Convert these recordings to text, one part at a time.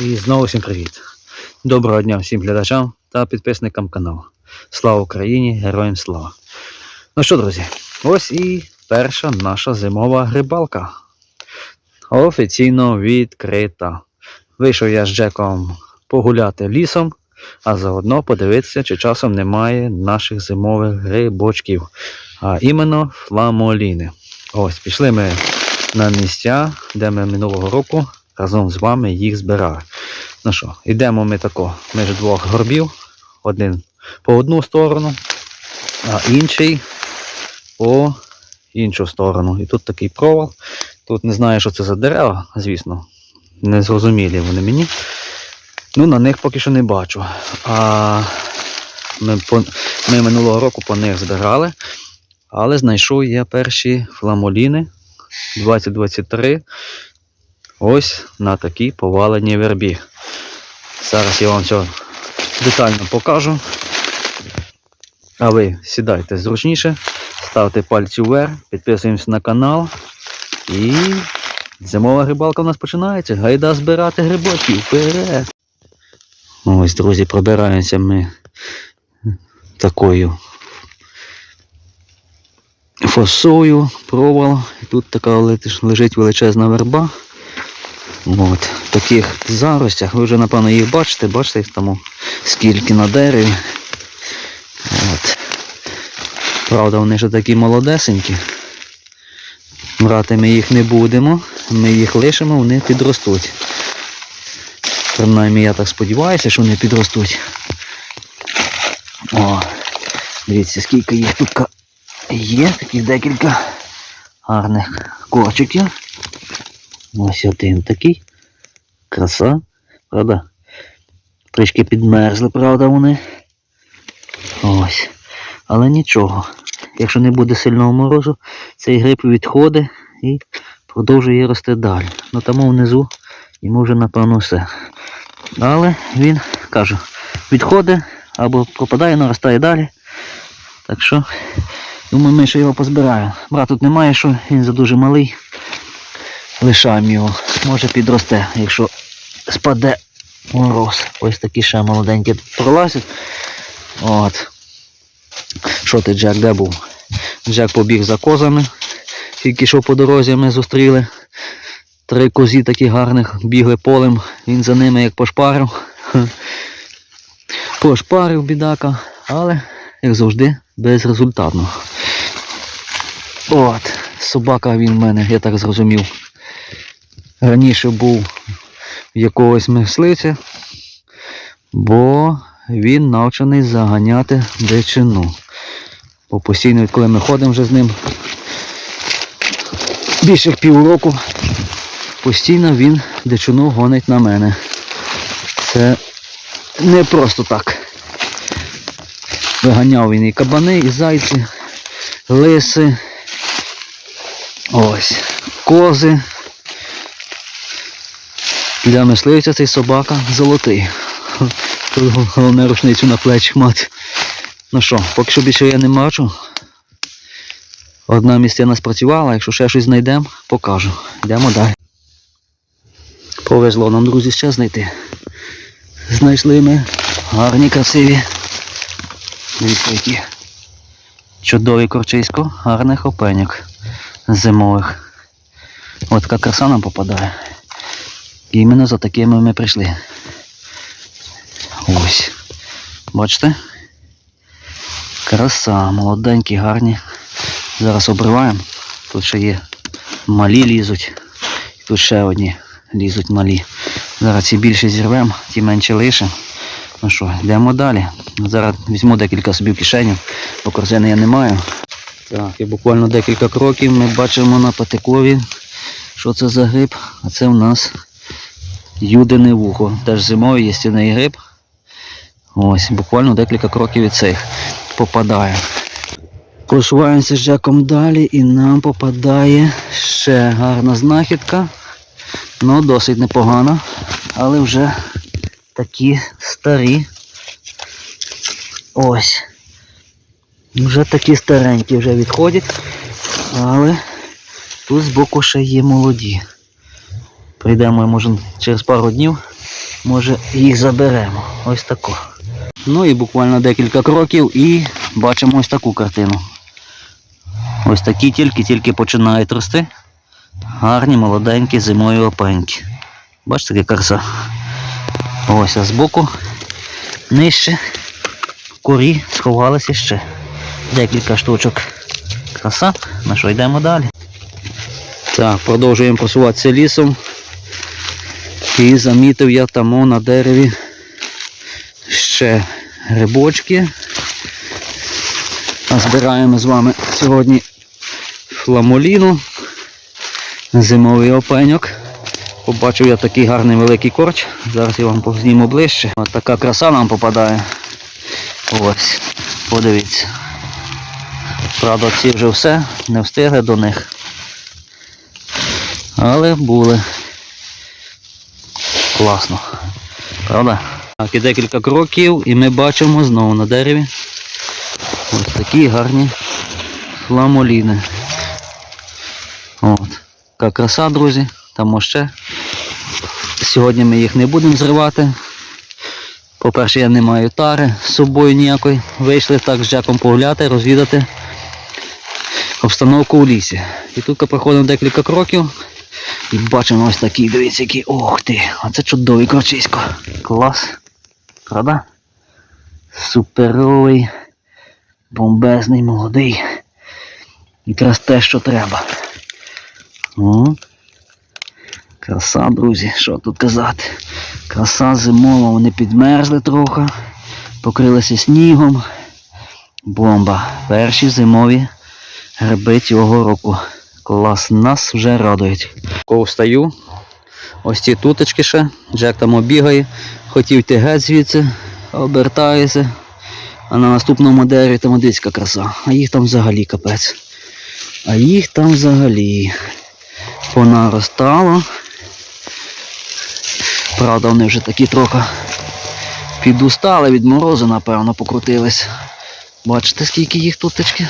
І знову всім привіт. Доброго дня всім глядачам та підписникам каналу. Слава Україні! Героям слава! Ну що, друзі, ось і перша наша зимова рибалка. Офіційно відкрита. Вийшов я з Джеком погуляти лісом, а заодно подивитися, чи часом немає наших зимових грибочків, а іменно фламоліни. Ось, пішли ми на місця, де ми минулого року разом з вами їх збирали. Ну що, йдемо ми тако між двох горбів, один по одну сторону, а інший по іншу сторону. І тут такий провал. Тут не знаю, що це за дерева, звісно. Не зрозумілі вони мені. Ну, на них поки що не бачу. А ми, по, ми минулого року по них збирали, але знайшов я перші фламоліни 2023 ось на такій поваленій вербі. Зараз я вам все детально покажу. А ви сідайте зручніше, ставте пальці вверх, підписуємося на канал. І зимова рибалка у нас починається. Гайда збирати грибочки вперед. Ось, друзі, пробираємося ми такою фосою, провал. І тут така лежить величезна верба. От, таких заростях. Ви вже, напевно, їх бачите, бачите їх там скільки на дереві. От. Правда, вони ще такі молодесенькі. Брати ми їх не будемо, ми їх лишимо, вони підростуть. Принаймні я так сподіваюся, що вони підростуть. О, дивіться, скільки їх тут є, таких декілька гарних корчиків. Ось один такий. Краса. Правда? Трішки підмерзли, правда, вони. Ось. Але нічого. Якщо не буде сильного морозу, цей гриб відходить і продовжує рости далі. Ну тому внизу йому вже напевно все. Але він, кажу, відходить або пропадає, наростає далі. Так що, думаю, ми ще його позбираємо. Брат тут немає, що він за дуже малий. Лишаємо його. Може підросте, якщо спаде мороз. Ось такі ще молоденькі пролазять. От. Що ти, Джек, де був? Джек побіг за козами. Тільки що по дорозі ми зустріли. Три козі такі гарних бігли полем. Він за ними як пошпарив. Пошпарив бідака, але, як завжди, безрезультатно. От, собака він в мене, я так зрозумів. Раніше був в якогось мисливця, бо він навчений заганяти дичину. Бо постійно, коли ми ходимо вже з ним більше півроку, постійно він дичину гонить на мене. Це не просто так. Виганяв він і кабани, і зайці, лиси. Ось, кози. Для мисливця цей собака золотий. Тут головне рушницю на плечі мати. Ну що, поки що більше я не бачу. Одна місцина спрацювала, якщо ще щось знайдемо, покажу. Йдемо далі. Повезло нам, друзі, ще знайти. Знайшли ми гарні, красиві. Дивіться, які чудові корчисько, гарних опеньок зимових. От така краса нам попадає. Іменно за такими ми прийшли. Ось. Бачите? Краса, молоденькі, гарні. Зараз обриваємо. Тут ще є малі лізуть. Тут ще одні лізуть малі. Зараз ці більше зірвемо, ті менше лишимо. Ну що, йдемо далі. Зараз візьму декілька собі в кишеню, бо корзини я не маю. Так, і буквально декілька кроків ми бачимо на патикові, що це за гриб. А це в нас юдине вухо. Теж зимовий їстівний гриб. Ось, буквально декілька кроків від цих попадає. Просуваємося з Джеком далі і нам попадає ще гарна знахідка. Ну, досить непогана, але вже такі старі. Ось. Вже такі старенькі вже відходять, але тут збоку ще є молоді. Прийдемо, може, через пару днів Може їх заберемо. Ось тако. Ну і буквально декілька кроків і бачимо ось таку картину. Ось такі тільки-тільки починають рости. Гарні, молоденькі зимові опеньки. Бачите, яка краса. Ось а збоку нижче в корі сховалися ще декілька штучок. Краса. На що йдемо далі? Так, продовжуємо просуватися лісом. І замітив я там на дереві ще грибочки. А Збираємо з вами сьогодні фламоліну, зимовий опеньок. Побачив я такий гарний великий корч. Зараз я вам позніму ближче. Ось така краса нам попадає. Ось, подивіться. Правда, ці вже все, не встигли до них. Але були. Класно. Правда? Так, і декілька кроків, і ми бачимо знову на дереві ось такі гарні фламоліни. От. Така краса, друзі. Там ще. Сьогодні ми їх не будемо зривати. По-перше, я не маю тари з собою ніякої. Вийшли так з Джеком погуляти, розвідати обстановку у лісі. І тут проходимо декілька кроків. І бачимо ось такий, дивіться, який. Ох ти! А це чудовий крочисько. Клас. Правда? Суперовий, бомбезний, молодий. Якраз те, що треба. О. Краса, друзі, що тут казати. Краса зимова, вони підмерзли трохи, покрилися снігом. Бомба. Перші зимові гриби цього року. Клас, нас вже радують. Коли встаю, ось ці туточки ще, Джек там обігає, хотів йти геть звідси, обертається. А на наступному дереві там одиська краса. А їх там взагалі капець. А їх там взагалі понаростало. Правда, вони вже такі трохи підустали від морозу, напевно, покрутились. Бачите, скільки їх туточки?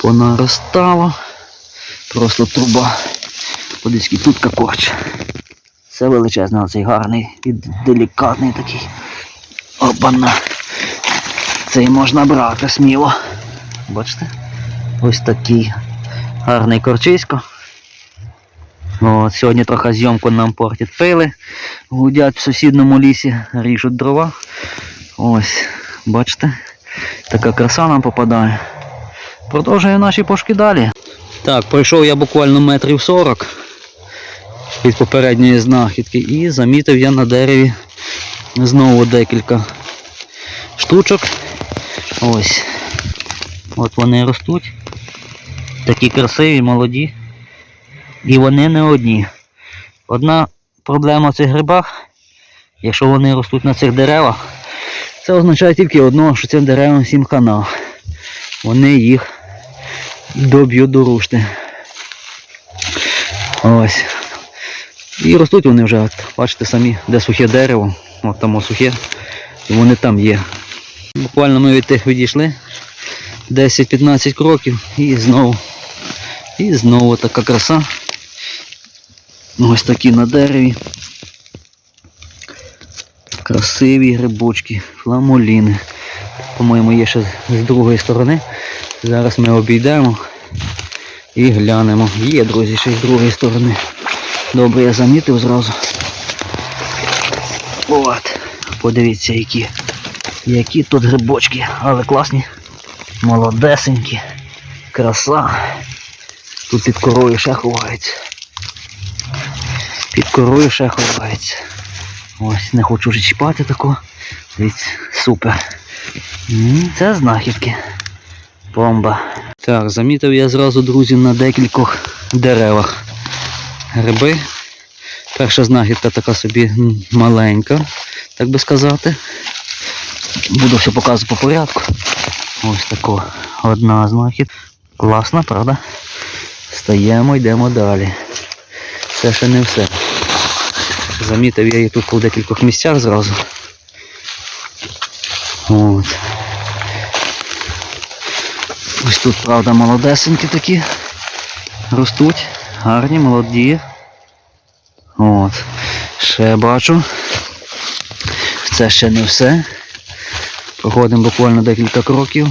Понаростало. Просто труба. Подивіться, тут корч. Це величезний, оцей гарний і делікатний такий. Опана. Цей можна брати сміло. Бачите? Ось такий гарний корчисько. От, сьогодні трохи зйомку нам портять пили. Гудять в сусідньому лісі, ріжуть дрова. Ось, бачите, така краса нам попадає. Продовжуємо наші пошки далі. Так, пройшов я буквально метрів 40 від попередньої знахідки і замітив я на дереві знову декілька штучок. Ось. От вони ростуть. Такі красиві, молоді. І вони не одні. Одна проблема в цих грибах, якщо вони ростуть на цих деревах, це означає тільки одно, що цим деревам всім хана. Вони їх доб'ють до рушти. Ось. І ростуть вони вже, бачите самі, де сухе дерево, от там сухе, і вони там є. Буквально ми від тих відійшли 10-15 кроків і знову. І знову така краса. Ось такі на дереві. Красиві грибочки, фламоліни. По-моєму, є ще з другої сторони. Зараз ми обійдемо і глянемо. Є, друзі, ще з другої сторони. Добре, я замітив зразу. От. Подивіться, які. Які тут грибочки, але класні. Молодесенькі. Краса. Тут під корою ще ховається. Під корою ще ховається. Ось, не хочу вже чіпати таку. Дивіться, супер. Це знахідки. Бомба. Так, замітив я зразу, друзі, на декількох деревах. Гриби. Перша знахідка така собі маленька, так би сказати. Буду все показувати по порядку. Ось тако одна знахід. Класна, правда? Стаємо, йдемо далі. Це ще не все. Замітив я її тут у декількох місцях зразу. От. Ось тут, правда, молодесенькі такі. Ростуть, гарні, молоді. От. Ще бачу. Це ще не все. Проходимо буквально декілька кроків.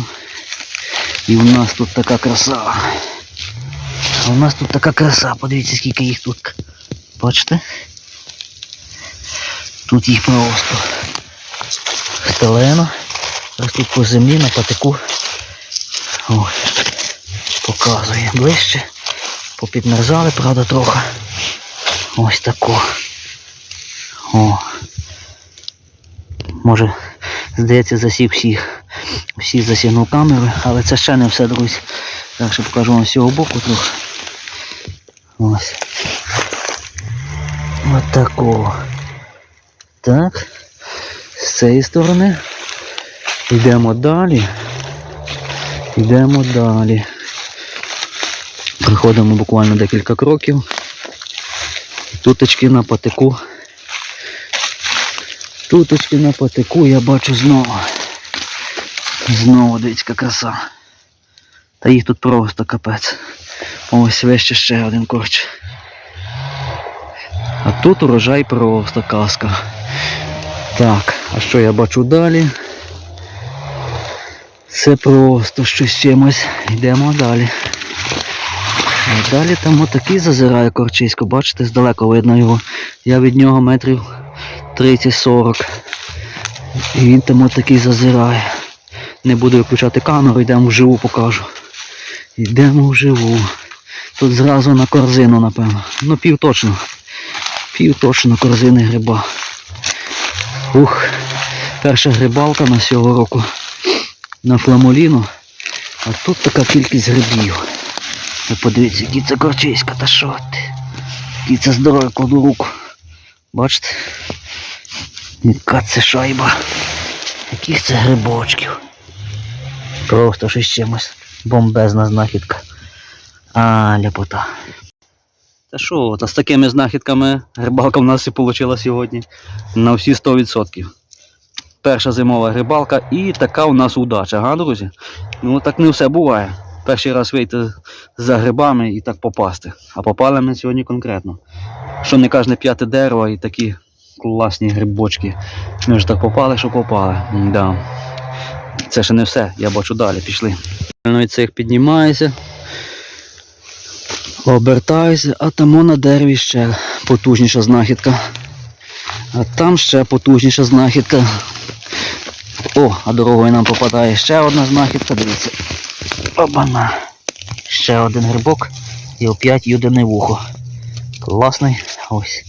І у нас тут така краса. У нас тут така краса, подивіться, скільки їх тут. Бачите? Тут їх просто стелено. Ростуть по землі на патику. Ось. Показує ближче. Попідмерзали, правда, трохи. Ось тако. О. Може, здається, засів всіх. Всі засігнув камерою, але це ще не все, друзі. Так що покажу вам з цього боку трохи. Ось. Ось такого. Так. З цієї сторони. Йдемо далі. Йдемо далі. Приходимо буквально декілька кроків. Туточки на патику. Туточки на патику я бачу знову. Знову дивіться, краса. Та їх тут просто капець. Ось вище ще один корч. А тут урожай просто казка. Так, а що я бачу далі? Це просто щось чимось. Йдемо далі. А далі там отакий зазирає корчисько, бачите, здалеку видно його. Я від нього метрів 30-40. І він там отакий зазирає. Не буду виключати камеру, йдемо вживу покажу. Йдемо вживу. Тут зразу на корзину, напевно. Ну пів точно. Пів точно корзини гриба. Ух, перша грибалка на цього року на фламоліну. А тут така кількість грибів. Ви подивіться, це корчиська, та що ти? Який це здоровий кладу руку. Бачите? Яка це шайба. Яких це грибочків. Просто щось чимось. Бомбезна знахідка. А, ляпота. Та що, та з такими знахідками рибалка в нас і вийшла сьогодні на всі 100%. Перша зимова рибалка і така у нас удача, га, друзі? Ну так не все буває. Перший раз вийти за грибами і так попасти. А попали ми сьогодні конкретно. Що не кожне п'яте дерево і такі класні грибочки. Ми вже так попали, що попали. Да. Це ще не все, я бачу далі, пішли. Ну і цих піднімається. Обертаюся, а там на дереві ще потужніша знахідка. А там ще потужніша знахідка. О, а дорогою нам попадає ще одна знахідка, дивіться. Обана. Ще один грибок і оп'ять юдине вухо. Класний. Ось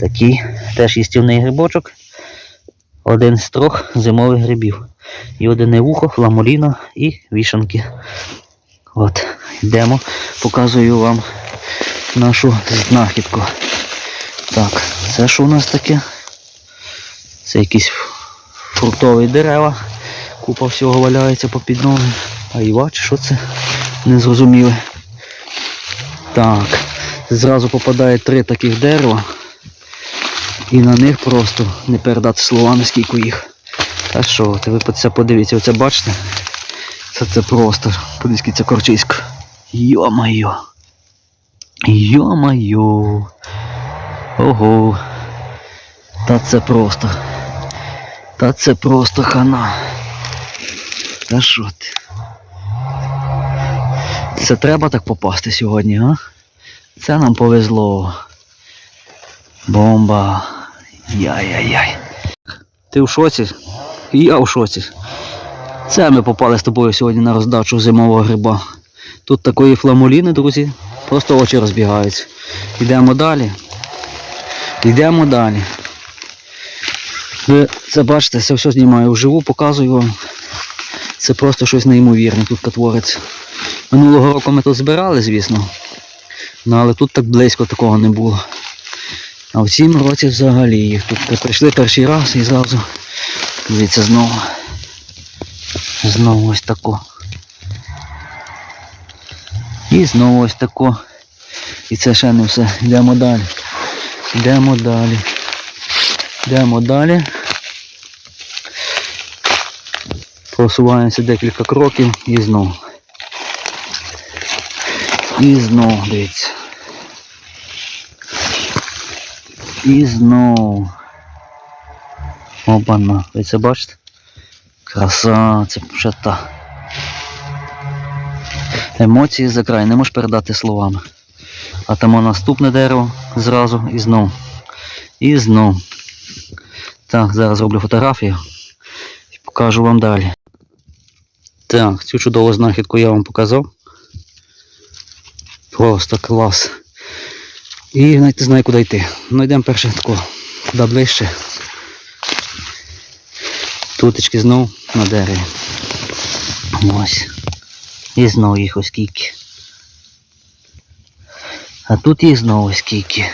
такий. Теж їстівний грибочок. Один з трьох зимових грибів. Юдине вухо, фламоліна і вішанки. От, йдемо, показую вам нашу знахідку. Так, це що у нас таке? Це якісь фруктові дерева. Купа всього валяється по ноги. А і бач, що це? Не зрозуміли. Так, зразу попадає три таких дерева. І на них просто не передати словами, скільки їх. А що, ти ви це подивіться, оце бачите? Це це просто. Подивіться, це корчисько. Йо-майо. Йо-майо. Ого. Та це просто. Та це просто хана. Та що ти? Це треба так попасти сьогодні, а? Це нам повезло. Бомба. Яй-яй-яй. Ти в шоці? Я в шоці. Це ми попали з тобою сьогодні на роздачу зимового гриба. Тут такої фламуліни, друзі, просто очі розбігаються. Йдемо далі. Йдемо далі. Ви це бачите, це все знімаю вживу, показую вам. Це просто щось неймовірне тут твориться. Минулого року ми тут збирали, звісно. Ну, але тут так близько такого не було. А в цім році взагалі їх тут прийшли перший раз і зразу. Дивіться знову. Знову ось тако. І знову ось тако. І це ще не все. Йдемо далі. Йдемо далі. Йдемо далі. Просуваємося декілька кроків і знову. І знову, дивіться. І знову. Обана, ви це бачите? Краса, це вже та. Емоції за край, не можеш передати словами. А там наступне дерево зразу і знов. І знов. Так, зараз роблю фотографію і покажу вам далі. Так, цю чудову знахідку я вам показав. Просто клас. І навіть не знаю, куди йти. Ну йдемо перше тако, куди ближче. Тутечки знов на дереві. Ось. І знову їх ось скільки. А тут їх знову скільки.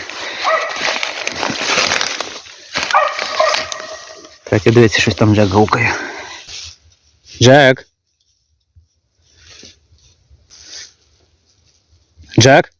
Так, і дивіться, щось там Джек гукає. Джек. Джек?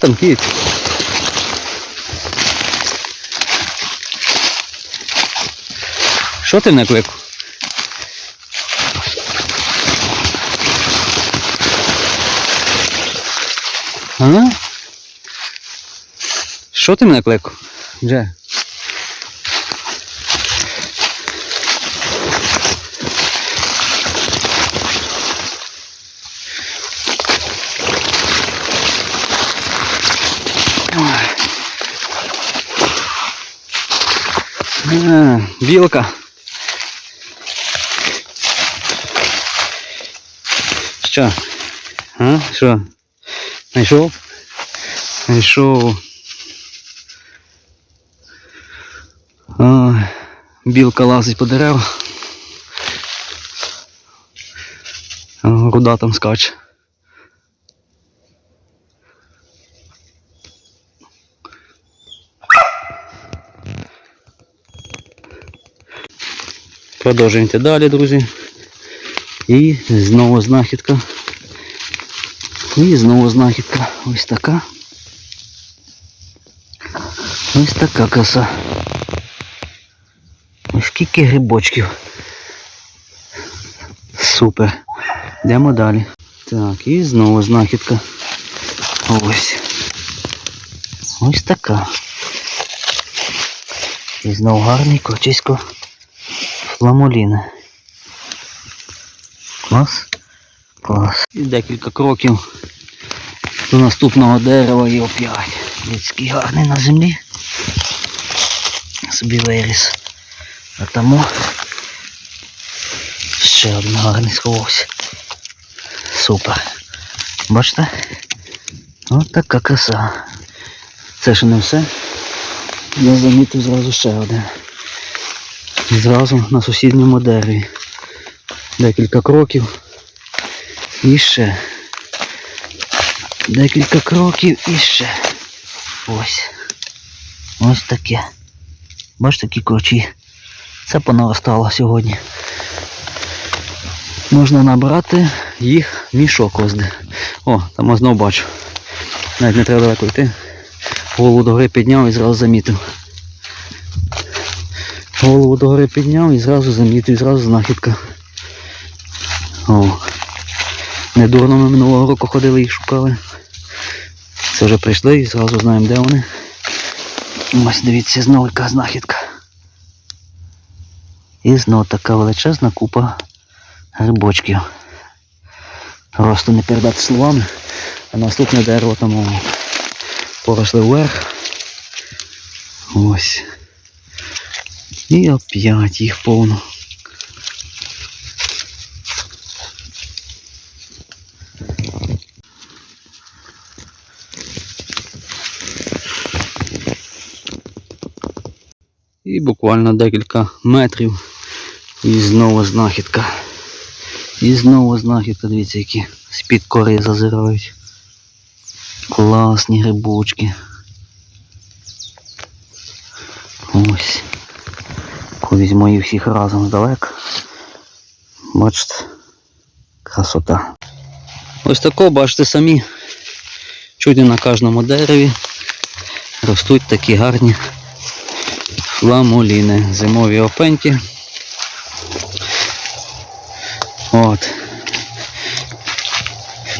Там, кіт? Що ти накликав? А? Що ти мене кликав? Дже? А, білка. Що? А? Що? Знайшов? Знайшов. Ой, білка лазить по деревах. А, Руда там скаче. Продовжуємо далі, друзі. І знову знахідка. І знову знахідка. Ось така. Ось така краса. Скільки грибочків. Супер. Йдемо далі. Так, і знову знахідка. Ось. Ось така. І знову гарний корчисько фламоліна. Клас. Клас. І декілька кроків до наступного дерева і опять. Людський гарний на землі. Собі виріс. А тому ще один гарний сховався. Супер. Бачите? Ось така краса. Це ще не все. Я замітив зразу ще один. І зразу на сусідньому дереві. Декілька кроків. І ще. Декілька кроків і ще. Ось. Ось таке. Бачите, такі корчі. Це понаростало сьогодні. Можна набрати їх мішок ось де. О, там я знов бачу. Навіть не треба далеко йти. Голову догори підняв і зразу замітив. Голову догори підняв і зразу замітив, і зразу знахідка. О. Недурно ми минулого року ходили їх шукали. Це вже прийшли і зразу знаємо де вони. Ось дивіться, знову яка знахідка. І знову така величезна купа грибочків. Просто не передати словами. А наступне дерево там поросли вверх. Ось. І опять їх повно. І буквально декілька метрів. І знову знахідка. І знову знахідка, дивіться, які з-під кори зазирають. Класні грибочки. Ось. Візьму їх всіх разом здалека. Бачите, красота. Ось тако, бачите самі. Не на кожному дереві ростуть такі гарні фламуліни, зимові опеньки. От.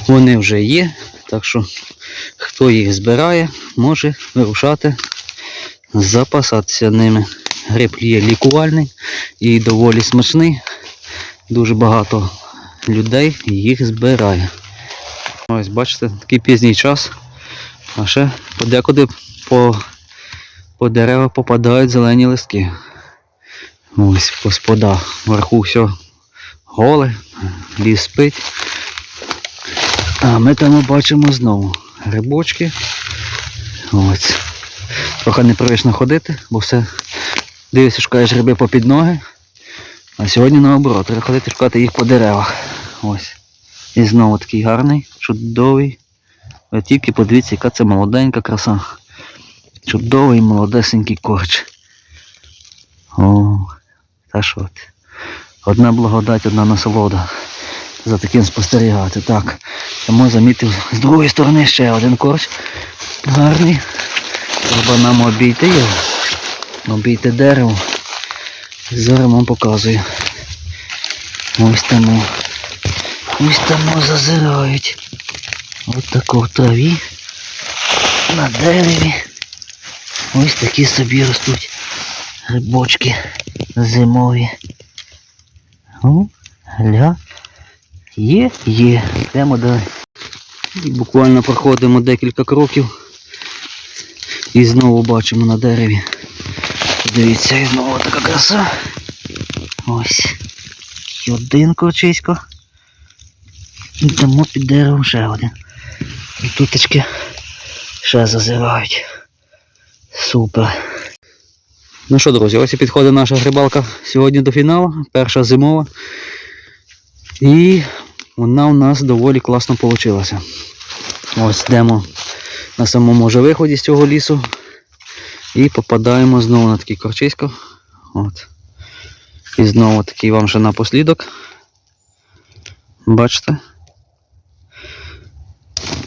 Вони вже є, так що хто їх збирає, може вирушати, запасатися ними. Гриб є лікувальний і доволі смачний. Дуже багато людей їх збирає. Ось бачите, такий пізній час. А ще подекуди по, по деревах попадають зелені листки. Ось по сподах. Вверху все голе, ліс спить. А ми там бачимо знову грибочки. Ось. Трохи непривично ходити, бо все дивишся, шукаєш гриби попід ноги. А сьогодні наоборот, треба ходити шукати їх по деревах. Ось. І знову такий гарний, чудовий. Ви тільки подивіться, яка це молоденька краса. Чудовий молодесенький корч. О, та що ти. Одна благодать, одна насолода. За таким спостерігати. Так. Тому замітив з другої сторони ще один корч. Гарний. Треба нам обійти його. Обійти дерево. Зараз вам показую. Ось тому. Ось тому зазирають. Ось тако в траві. На дереві. Ось такі собі ростуть грибочки зимові. О, гля. Є, є. Йдемо далі. І буквально проходимо декілька кроків. І знову бачимо на дереві. Дивіться, і знову така краса. Ось. Один корчисько. І тому під деревом ще один. І туточки ще зазирають. Супер. Ну що, друзі, ось і підходить наша грибалка сьогодні до фіналу. Перша зимова. І вона у нас доволі класно вийшла. Ось йдемо на самому вже виході з цього лісу. І попадаємо знову на такий корчисько. От. І знову такий вам ще напослідок. Бачите?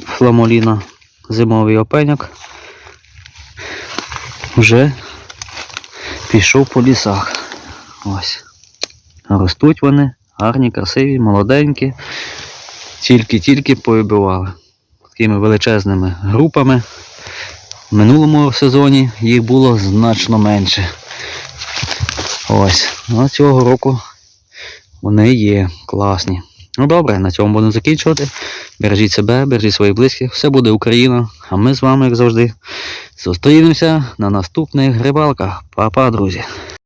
Фламоліна зимовий опеньок. Вже пішов по лісах. Ось. Ростуть вони, гарні, красиві, молоденькі. Тільки-тільки повибивали. Такими величезними групами. Минулому сезоні їх було значно менше. Ось. А цього року вони є класні. Ну добре, на цьому будемо закінчувати. Бережіть себе, бережіть своїх близьких. Все буде Україна. А ми з вами, як завжди, зустрінемося на наступних рибалках. Па-па, друзі!